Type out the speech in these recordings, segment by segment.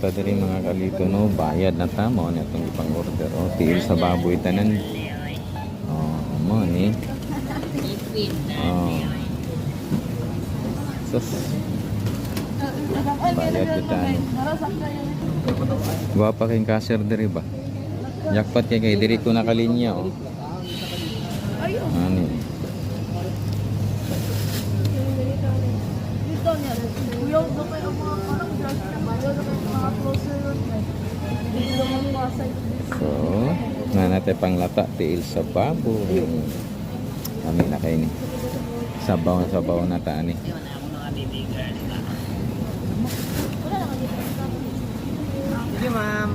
ta diri mga kalito no? Bayad na ta mo na itong ipang order. O tiil sa baboy tanan. Oh mo ni. Oh sus. Bayad kita ni Guwapa kayong kasir diri ba? Jackpot kay kay diri ko nakalinya oh. Ani. Dito niya, kuyaw kayo ang mga parang drugs na mayo na kayo mga closer yun. Dito naman pasay. So, na natin panglata tiil sa baboy. Kami na kayo ni. Sabaw sabaw na ta ani. Sige, ma'am.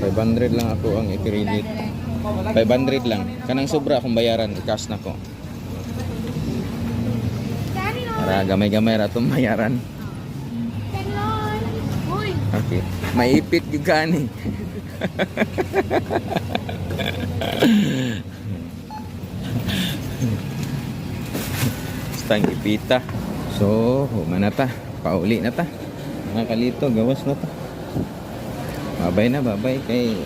500 lang ako ang i-credit. 500 lang. Kanang sobra akong bayaran, i-cash na ko. Para gamay-gamay ra itong bayaran. Maipit yung gani. Stang ipita. So, humana ta. Pauli na ta. Mga kalito, gawas na ta. Babay na, babay kay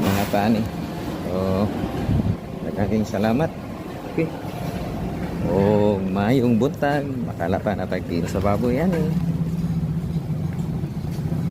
mga tani. So, nagkaking salamat. Okay. O mayong buntag, makala pa natagtil sa baboy yan eh.